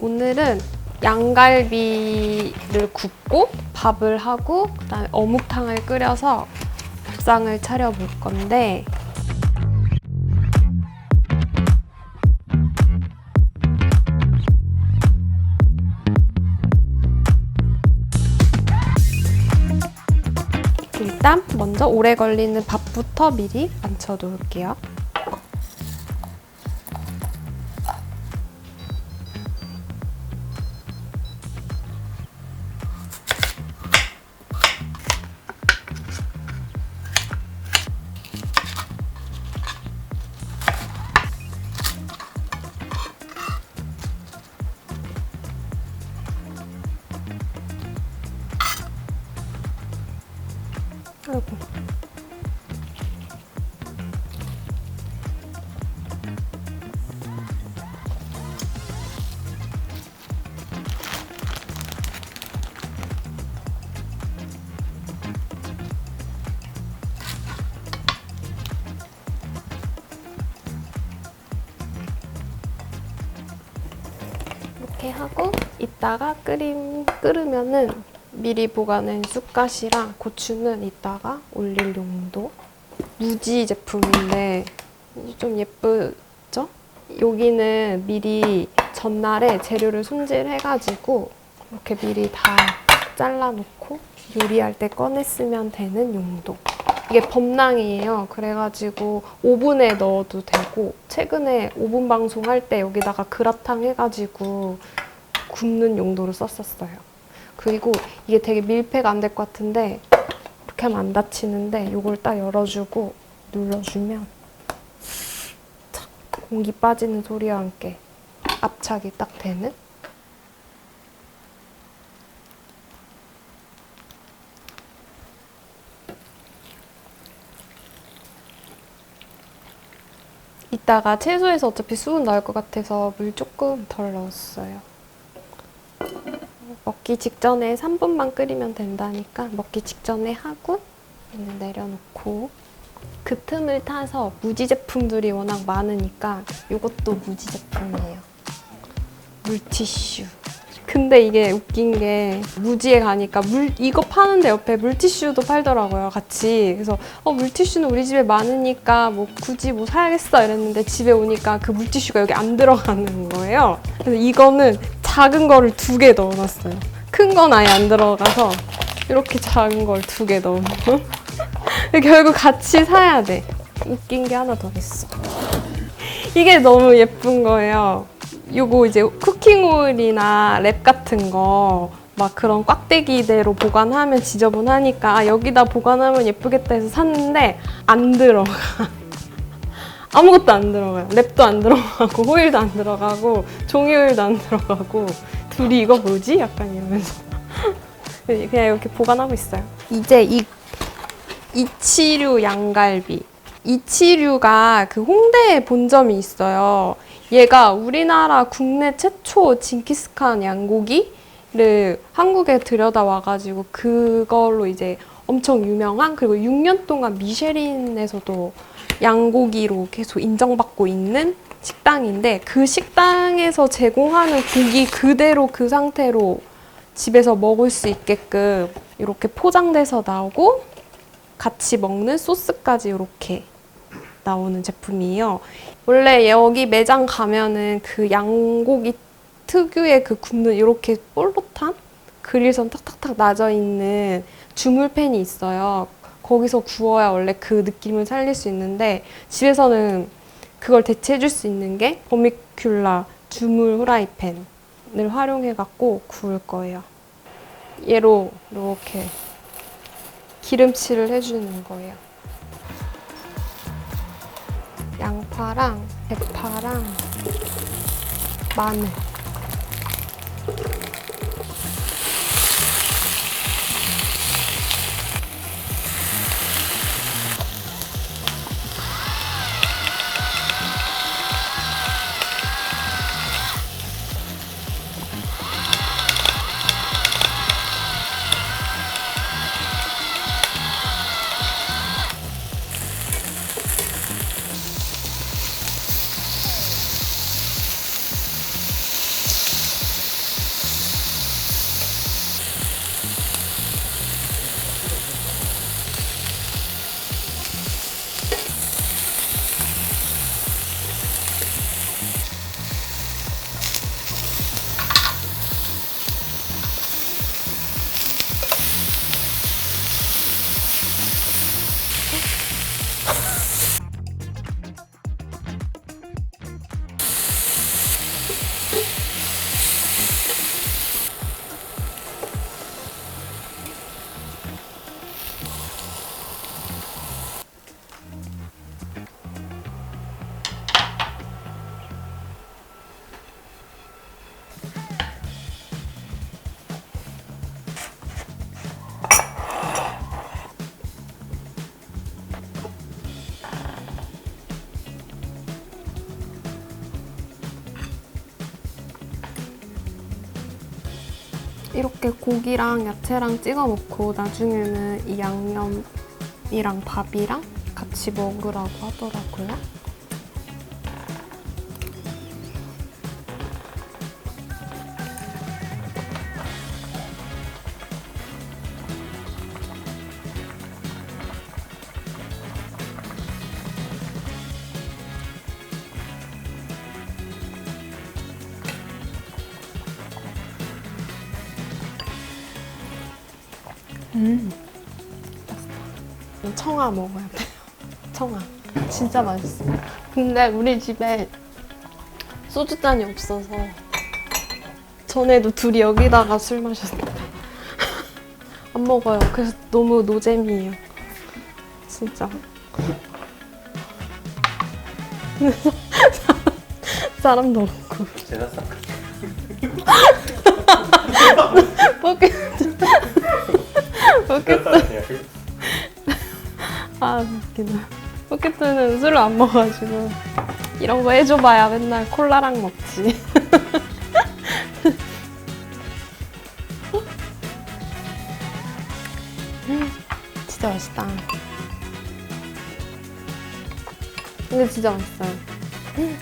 오늘은 양갈비를 굽고 밥을 하고 그다음에 어묵탕을 끓여서 밥상을 차려볼 건데 일단 먼저 오래 걸리는 밥부터 미리 앉혀 놓을게요. 아이고. 이렇게 하고 이따가 끓임 끓으면은 미리 보관한 쑥갓이랑 고추는 이따가 올릴 용도. 무지 제품인데 좀 예쁘죠? 여기는 미리 전날에 재료를 손질해가지고 이렇게 미리 다 잘라놓고 요리할 때 꺼냈으면 되는 용도. 이게 범랑이에요. 그래가지고 오븐에 넣어도 되고 최근에 오븐 방송할 때 여기다가 그라탕 해가지고 굽는 용도로 썼었어요. 그리고 이게 되게 밀폐가 안 될 것 같은데 이렇게 하면 안 다치는데 이걸 딱 열어주고 눌러주면 착 공기 빠지는 소리와 함께 압착이 딱 되는 이따가 채소에서 어차피 수분 나올 것 같아서 물 조금 덜 넣었어요. 먹기 직전에 3분만 끓이면 된다니까 먹기 직전에 하고 내려놓고 그 틈을 타서 무지 제품들이 워낙 많으니까 이것도 무지 제품이에요. 물티슈. 근데 이게 웃긴 게 무지에 가니까 물 이거 파는데 옆에 물티슈도 팔더라고요 같이 그래서 어 물티슈는 우리 집에 많으니까 뭐 굳이 뭐 사야겠어 이랬는데 집에 오니까 그 물티슈가 여기 안 들어가는 거예요 그래서 이거는 작은 거를 두 개 넣어놨어요. 큰 건 아예 안 들어가서 이렇게 작은 걸 두 개 넣어놓고 결국 같이 사야 돼. 웃긴 게 하나 더 있어. 이게 너무 예쁜 거예요. 요거 이제 쿠킹 오일이나 랩 같은 거 막 그런 꽉대기대로 보관하면 지저분하니까 아, 여기다 보관하면 예쁘겠다 해서 샀는데 안 들어가. 아무것도 안 들어가요. 랩도 안 들어가고 호일도 안 들어가고 종이 오일도 안 들어가고 둘이 이거 뭐지? 약간 이러면서 그냥 이렇게 보관하고 있어요. 이제 이 이치류 양갈비. 이치류가 그 홍대에 본점이 있어요. 얘가 우리나라 국내 최초 징기스칸 양고기를 한국에 들여다 와가지고 그걸로 이제 엄청 유명한 그리고 6년 동안 미쉐린에서도 양고기로 계속 인정받고 있는 식당인데 그 식당에서 제공하는 고기 그대로 그 상태로 집에서 먹을 수 있게끔 이렇게 포장돼서 나오고 같이 먹는 소스까지 이렇게 나오는 제품이에요. 원래 여기 매장 가면은 그 양고기 특유의 그 굽는 이렇게 볼록한 그릴선 탁탁탁 나져 있는 주물팬이 있어요. 거기서 구워야 원래 그 느낌을 살릴 수 있는데 집에서는 그걸 대체해 줄 수 있는 게 버미큘라 주물 후라이팬을 활용해 갖고 구울 거예요. 얘로 이렇게 기름칠을 해주는 거예요. 양파랑 대파랑 마늘 이렇게 고기랑 야채랑 찍어 먹고 나중에는 이 양념이랑 밥이랑 같이 먹으라고 하더라고요. 음. 청아 먹어야 돼요. 청아. 진짜 맛있어. 근데 우리 집에 소주잔이 없어서 전에도 둘이 여기다가 술 마셨는데 안 먹어요. 그래서 너무 노잼이에요. 진짜. 사람도 없고. 제가 싹 포켓 포켓 제가 싹 그냥 아 웃기다. 포켓트는 술을 안 먹어가지고 이런 거 해줘봐야 맨날 콜라랑 먹지. 음, 진짜 맛있다. 근데 진짜 맛있어요. 음.